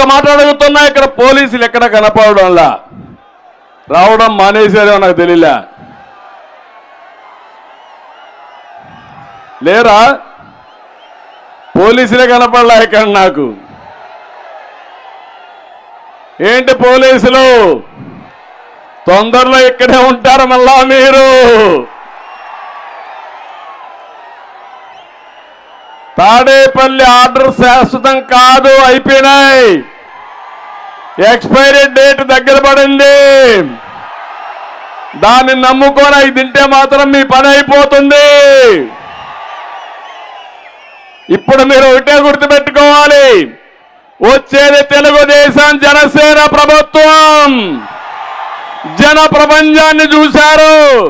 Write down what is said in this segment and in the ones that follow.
ఒక మాట అడుగుతున్నా ఇక్కడ పోలీసులు ఎక్కడ కనపడడంలా రావడం మానేశారో నాకు తెలియలే లేరా? పోలీసులే కనపడలే ఇక్కడ నాకు. ఏంటి పోలీసులు? తొందరలో ఇక్కడే ఉంటారు మళ్ళా మీరు? తాడేపల్లి ఆర్డర్ శాశ్వతం కాదు అయిపోయినాయి. ఎక్స్పైరీ డేట్ దగ్గర పడింది. దాన్ని నమ్ముకొని అవి తింటే మాత్రం మీ పని అయిపోతుంది. ఇప్పుడు మీరు ఒకటే గుర్తుపెట్టుకోవాలి. వచ్చేది తెలుగుదేశం జనసేన ప్రభుత్వం. జన ప్రపంచాన్ని చూశారు.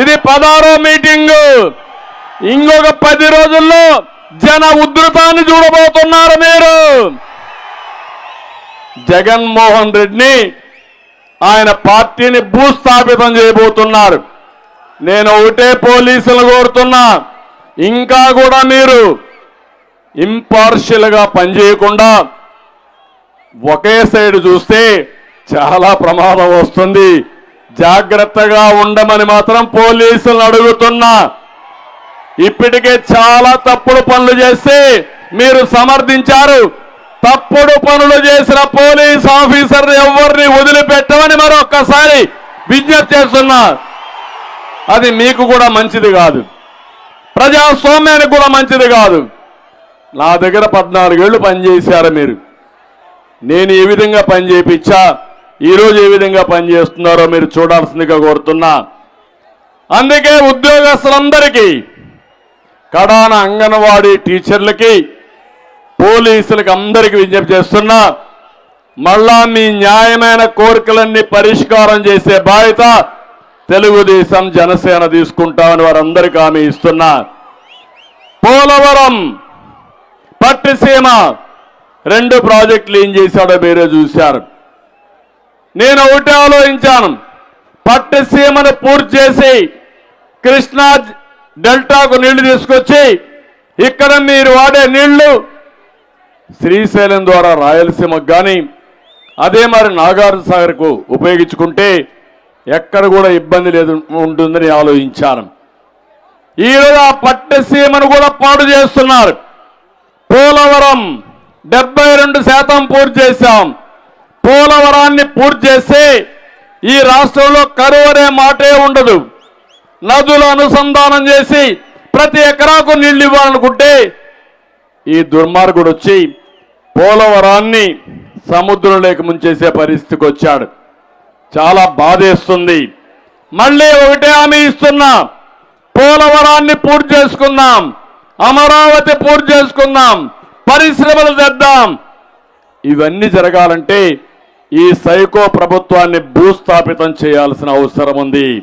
ఇది పదారో మీటింగు. ఇంకొక పది రోజుల్లో జన ఉధృతాన్ని చూడబోతున్నారు మీరు. జగన్మోహన్ రెడ్డిని ఆయన పార్టీని భూస్థాపితం చేయబోతున్నారు. నేను ఒకటే పోలీసులు కోరుతున్నా ఇంకా కూడా మీరు ఇంపార్షియల్గా పనిచేయకుండా ఒకే సైడ్ చూస్తే చాలా ప్రమాదం వస్తుంది. జాగ్రత్తగా ఉండమని మాత్రం పోలీసులను అడుగుతున్నా. ఇప్పటికే చాలా తప్పుడు పనులు చేస్తే మీరు సమర్థించారు. తప్పుడు పనులు చేసిన పోలీస్ ఆఫీసర్ ఎవరిని వదిలిపెట్టమని మరొక్కసారి విజ్ఞప్తి చేస్తున్నా. అది మీకు కూడా మంచిది కాదు. ప్రజాస్వామ్యానికి కూడా మంచిది కాదు. నా దగ్గర పద్నాలుగేళ్ళు పనిచేశారు మీరు. నేను ఏ విధంగా పని చేయించా? ఈరోజు ఏ విధంగా పనిచేస్తున్నారో మీరు చూడాల్సిందిగా కోరుతున్నా. అందుకే ఉద్యోగస్తులందరికీ కడాన అంగన్వాడీ టీచర్లకి పోలీసులకి అందరికీ విజ్ఞప్తి చేస్తున్నా మళ్ళా మీ న్యాయమైన కోరికలన్నీ పరిష్కారం చేసే బాధ్యత తెలుగుదేశం జనసేన తీసుకుంటామని వారందరికీ హామీ ఇస్తున్నా. పోలవరం పట్టిసీమ రెండు ప్రాజెక్టులు ఏం చేశాడో మీరే చూశారు. నేను ఒకటి ఆలోచించాను పట్టిసీమను పూర్తి చేసి కృష్ణా డెల్టాకు నీళ్ళు తీసుకొచ్చి ఇక్కడ మీరు వాడే నీళ్ళు శ్రీశైలం ద్వారా రాయలసీమకు కానీ అదే మరి నాగార్జున సాగర్కు ఉపయోగించుకుంటే ఎక్కడ కూడా ఇబ్బంది లేదు ఉంటుందని ఆలోచించాను. ఈరోజు ఆ పట్టసీమను కూడా పాడు చేస్తున్నారు. పోలవరం డెబ్బై రెండు శాతం పూర్తి చేశాం. పోలవరాన్ని పూర్తి చేస్తే ఈ రాష్ట్రంలో కరువు అనే మాటే ఉండదు. నదులు అనుసంధానం చేసి ప్రతి ఎకరాకు నీళ్ళు ఇవ్వాలనుకుంటే ఈ దుర్మార్గుడు వచ్చి పోలవరాన్ని సముద్రంలోకి ముంచేసే పరిస్థితికి వచ్చాడు. చాలా బాధేస్తుంది. మళ్ళీ ఒకటే హామీ ఇస్తున్నా. పోలవరాన్ని పూర్తి చేసుకుందాం. అమరావతి పూర్తి చేసుకుందాం. పరిశ్రమలు తెద్దాం. ఇవన్నీ జరగాలంటే ఈ సైకో ప్రభుత్వాన్ని భూస్థాపితం చేయాల్సిన అవసరం ఉంది.